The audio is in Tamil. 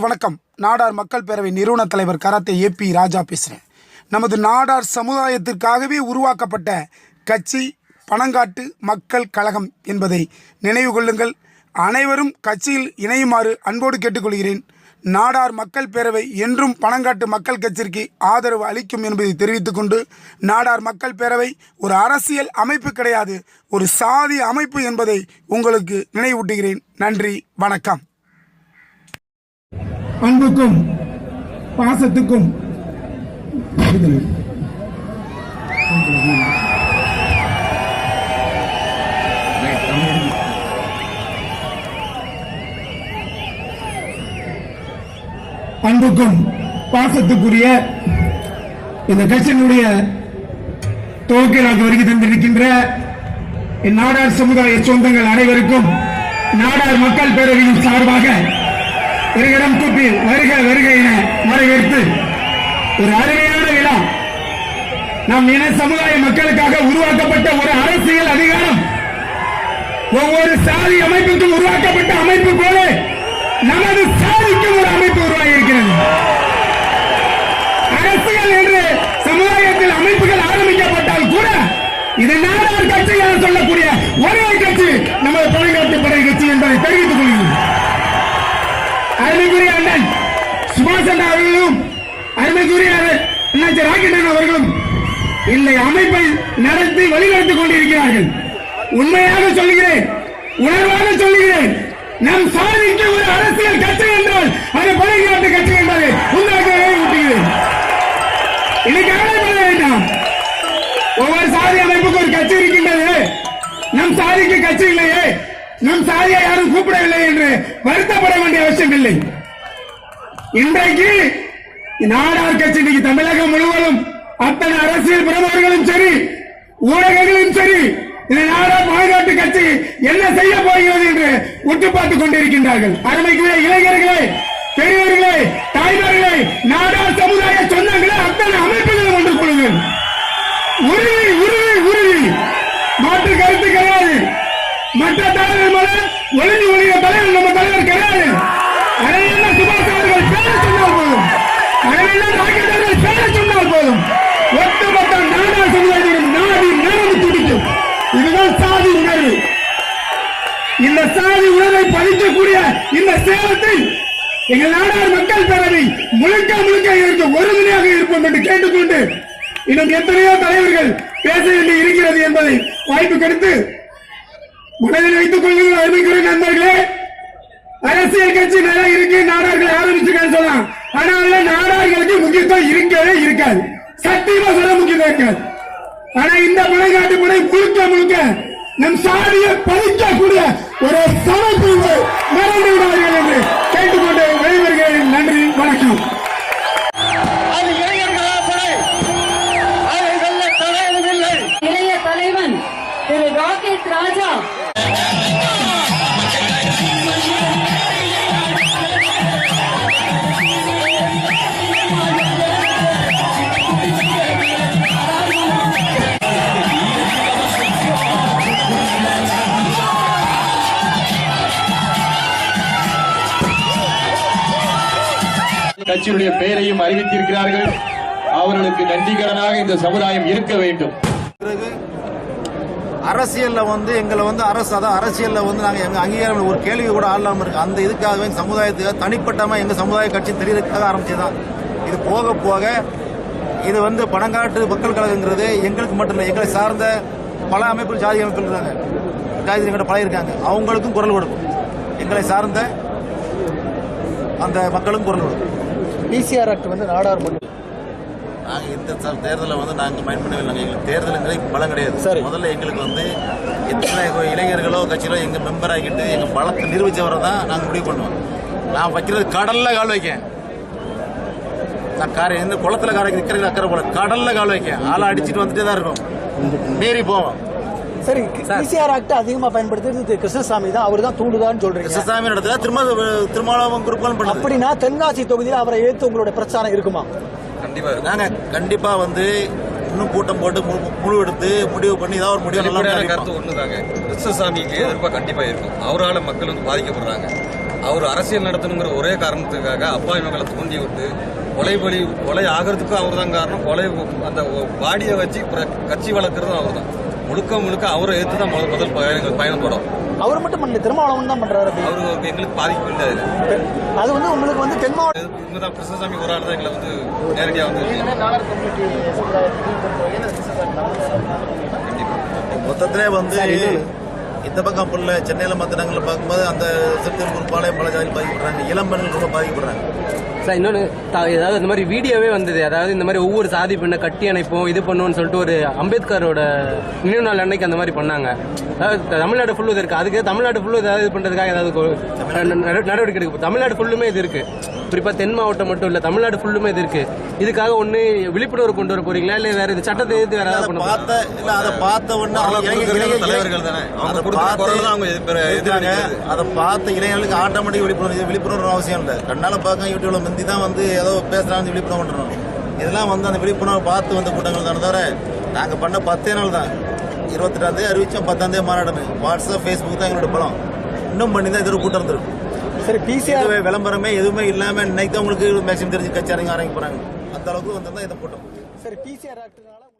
வணக்கம். நாடார் மக்கள் பேரவை நிறுவன தலைவர் கராத்தே ஏபி ராஜா பேசுகிறேன் நமது நாடார் சமுதாயத்திற்காகவே உருவாக்கப்பட்ட கட்சி பணங்காட்டு மக்கள் கழகம் என்பதை நினைவு கொள்ளுங்கள். அனைவரும் கட்சியில் இணையுமாறு அன்போடு கேட்டுக்கொள்கிறேன். நாடார் மக்கள் பேரவை என்றும் பணங்காட்டு மக்கள் கட்சிக்கு ஆதரவு அளிக்கும் என்பதை தெரிவித்துக் கொண்டு நாடார் மக்கள் பேரவை ஒரு அரசியல் அமைப்பு கிடையாது ஒரு சாதி அமைப்பு என்பதை உங்களுக்கு நினைவூட்டுகிறேன். நன்றி வணக்கம். அன்புக்கும் பாசத்துக்கும் அன்புக்கும் பாசத்துக்குரிய இந்த கட்சியினுடைய துவக்கலாக வருகை தந்திருக்கின்ற என் நாடார் சமுதாய சொந்தங்கள் அனைவருக்கும் நாடார் மக்கள் பேரவையின் சார்பாக இருகிடம் கூப்பி வருக வருக என வரவேற்று ஒரு அருமையான விழா. நம் இன சமுதாய மக்களுக்காக உருவாக்கப்பட்ட ஒரு அரசியல் அதிகாரம். ஒவ்வொரு சாதி அமைப்புக்கும் உருவாக்கப்பட்ட அமைப்பு போல நமது சாதிக்கும் ஒரு அமைப்பு உருவாகி இருக்கிறது அரசியல் என்று சமுதாயத்தில் அமைப்புகள் ஆரம்பிக்கப்பட்டால் கூட இது நாடார் கட்சி என சொல்லக்கூடிய ஒரே கட்சி நமது பழங்காட்டு படை கட்சி என்பதை தெரிவித்துக் கொள்கிறேன். அருமைக்குரிய அண்ணன் சுபாஷ் அண்ணா அவர்களும் அருமைக்குரிய அண்ணன் ராக்கெட் அவர்களும் இந்த அமைப்பை நடத்தி வழிநடத்திக் கொண்டிருக்கிறார்கள். உண்மையாக சொல்லுகிறேன் உணர்வாக சொல்லுகிறேன் நம் சாதிக்கு ஒரு அரசியல் கட்சி என்றால் அது பழங்காட்டு கட்சி என்பதை உங்களுக்கு ஊட்டுகிறேன் இது கவலைப்பட வேண்டாம். ஒவ்வொரு சாதி அமைப்புக்கு ஒரு கட்சி இருக்கின்றது. நம் சாதிக்கு கட்சி இல்லையே. நம் சாதியை யாரும் கூப்பிடவில்லை என்று வருத்தப்பட வேண்டிய அவசியம் இல்லை. இன்றைக்கு நாடார் கட்சி இன்னைக்கு தமிழகம் முழுவதும் அத்தனை அரசியல் பிரமுகர்களும் சரி ஊடகங்களும் சரி இந்த நாடா பாதுகாப்பு கட்சி என்ன செய்ய போகிறது என்று உற்று பார்த்துக் கொண்டிருக்கின்றார்கள். அருமைக்குரிய இளைஞர்களே பெரியவர்களே தாய்மார்களே நாடார் சமுதாய சொந்தங்களே அத்தனை அமைப்புகளும் ஒன்று கொள்ளுங்கள் உறுதி உறுதி உறுதி மற்ற தலைவர் மேல ஒளிஞ்சு ஒளிய தலைவர் நம்ம தலைவர் கிடையாது. அதையெல்லாம் சுபாஷ் அவர்கள் பேர சொன்னால் போதும். அதையெல்லாம் ராக்கெட் அவர்கள் பேர சொன்னால் போதும். ஒட்டுமொத்த நாடா சமுதாயத்தின் நாடி நரம்பு துடிக்கும் இதுதான் சாதி உணர்வு. இந்த சாதி உணர்வை பதிக்கக்கூடிய இந்த சேலத்தில் எங்கள் நாடார் மக்கள் பேரவை முழுக்க முழுக்க இருக்க ஒருங்கிணையாக இருப்போம் என்று கேட்டுக்கொண்டு இன்னும் எத்தனையோ தலைவர்கள் பேச வேண்டி இருக்கிறது என்பதை வாய்ப்பு கொடுத்து மனதில் வைத்துக் கொள்கிற அருமைக்குரிய நண்பர்களே. அரசியல் கட்சி நல்லா இருக்கு நாடார்கள் ஆரம்பிச்சிருக்கான்னு சொல்லலாம். ஆனால் நாடார்களுக்கு முக்கியத்துவம் இருக்கவே இருக்காது. சத்தியமா சொல்ல முக்கியத்துவம் இருக்காது. ஆனா இந்த மலைநாட்டு முறை முழுக்க முழுக்க நம் சாதியை பறிக்க திரு ராஜா கட்சியினுடைய பெயரையும் அறிவித்திருக்கிறார்கள். அவர்களுக்கு நன்றிகரனாக இந்த சமுதாயம் இருக்க வேண்டும். அரசியலில் வந்து எங்களை வந்து அரசு அதான் அரசியலில் வந்து நாங்கள் எங்கள் அங்கீகாரம் ஒரு கேள்வி கூட ஆடலாமல் இருக்கு. அந்த இதுக்காகவே சமுதாயத்துக்காக சமுதாயத்துக்கு எங்கள் சமுதாய கட்சி தெரியறதுக்காக ஆரம்பிச்சதுதான் இது போக போக இது வந்து பணங்காட்டு மக்கள் கழகங்கிறது எங்களுக்கு மட்டும் இல்லை எங்களை சார்ந்த பல அமைப்புகள் ஜாதி அமைப்புகள் இருக்காங்க. ஜாதி எங்கிட்ட பல இருக்காங்க. அவங்களுக்கும் குரல் கொடுக்கும். எங்களை சார்ந்த அந்த மக்களும் குரல் கொடுக்கும். பிசிஆர் ஆக்ட் வந்து நாடார் மொழி நாங்கள் இந்த ச- தேர்தலை வந்து நாங்கள் மைண்ட் பண்ணவே இல்லைங்க எங்களுக்கு தேர்தலுங்கிறது பலம் கிடையாது. சரி. முதல்ல எங்களுக்கு வந்து எத்தனை இளைஞர்களோ கட்சிகளோ எங்கள் மெம்பர் ஆகிட்டு எங்கள் பலத்தை நிரூபிச்சவரை தான் நாங்கள் முடிவு பண்ணுவோம். நான் வைக்கிறது கடல்ல கால் வைக்கேன். நான் காரை எந்த குளத்துல காரை நிற்கிறது அக்கறை போல கடல்ல கால் வைக்கேன். ஆளை அடிச்சிட்டு வந்துட்டே தான் இருக்கும். மீறி போவோம். சரி பிசிஆர் ஆக்ட் அதிகமா பயன்படுத்துறது கிருஷ்ணசாமி தான். அவர் தான் தூண்டுதான்னு சொல்றீங்க. கிருஷ்ணசாமி நடத்துல திரும்ப திருமாவளவன் பண்ணுது. அப்படின்னா தென்காசி தொகுதியில் அவரை ஏத்து உங்களுடைய பிரச்சாரம் இருக்குமா? நாங்க கண்டிப்பா வந்து இன்னும் கூட்டம் போட்டு முழு எடுத்து முடிவு பண்ணி ஏதாவது ஒரு முடிவு நல்லா. கருத்து ஒண்ணுதாங்க. கிருஷ்ணசாமிக்கு எதிர்ப்பா கண்டிப்பா இருக்கும். அவரால மக்கள் வந்து பாதிக்கப்படுறாங்க. அவர் அரசியல் நடத்தணுங்கிற ஒரே காரணத்துக்காக அப்பாவி மக்களை தூண்டி விட்டு கொலை பலி கொலை ஆகிறதுக்கும் அவர் தான் காரணம். கொலை அந்த பாடியை வச்சு கட்சி வளர்க்குறதும் அவர் தான் முழுக்க முழுக்க அவரை ஏற்று தான் முதல் முதல் பயணம் பயணப்படும் அவர் மட்டும் பண்ணல திருமாவளவன் தான் பண்றாரு அப்படி. அவருக்கு எங்களுக்கு பாதிப்பு இல்லை அது. வந்து உங்களுக்கு வந்து தென் மாவட்ட இவங்க கிருஷ்ணசாமி ஒரு ஆள் தான் எங்களை வந்து நேரடியாக வந்து மொத்தத்திலே வந்து இந்த பக்கம் புள்ள சென்னையில மற்ற இடங்களில் பார்க்கும்போது அந்த சிறுத்தைகள் பாளையம் பல ஜாதியில் பாதிக்கப்படுறாங்க. இளம் பெண்கள் ரொம்ப பாதிக்கப்படுறாங்க. சார் இன்னொன்று ஏதாவது இந்த மாதிரி வீடியோவே வந்தது. அதாவது இந்த மாதிரி ஒவ்வொரு சாதி பெண்ணை கட்டி அணைப்போம் இது பண்ணுவோம்னு சொல்லிட்டு ஒரு அம்பேத்கரோட நினைவு நாள் அன்னைக்கு அந்த மாதிரி பண்ணாங்க. அதாவது தமிழ்நாடு ஃபுல்லு இது இருக்குது அதுக்கு தமிழ்நாடு ஃபுல்லு ஏதாவது இது பண்ணுறதுக்காக ஏதாவது நடவடிக்கை எடுக்கும் தமிழ்நாடு ஃபுல்லுமே இது இருக்குது குறிப்பா தென் மாவட்டம் மட்டும் இல்ல தமிழ்நாடு ஃபுல்லுமே இது இருக்கு. இதுக்காக ஒண்ணு விழிப்புணர்வு கொண்டு வர போறீங்களா? இல்ல வேற இது சட்டத்தை எதிர்த்து வேற ஏதாவது? பார்த்த இல்ல அதை பார்த்த உடனே தலைவர்கள் தானே. அவங்க அதை பார்த்து இளைஞர்களுக்கு ஆட்டோமேட்டிக் விழிப்புணர்வு இது விழிப்புணர்வு அவசியம் இல்லை. கண்ணால பார்க்க யூடியூப்ல முந்தி தான் வந்து ஏதோ பேசுறாங்க விழிப்புணர்வு பண்றோம் இதெல்லாம் வந்து அந்த விழிப்புணர்வு பார்த்து வந்த கூட்டங்கள் தானே தவிர நாங்க பண்ண பத்தே நாள் தான். இருபத்தெட்டாம் தேதி அறிவிச்சோம் பத்தாம் தேதி மாநாடுன்னு வாட்ஸ்அப் ஃபேஸ்புக் தான் எங்களோட பலம். இன்னும் பண்ணி தான் இது கூட்டம் இருந்திருக்கும். சரி பிசிஆர் விளம்பரமே எதுவுமே இல்லாம இன்னைக்கு தான் உங்களுக்கு தெரிஞ்சு கட்சி அரங்க ஆரம்பிக்க போறாங்க. அந்த அளவுக்கு வந்திருந்தா இந்த கூட்டம் சரி பிசிஆர் ஆக்ட்னால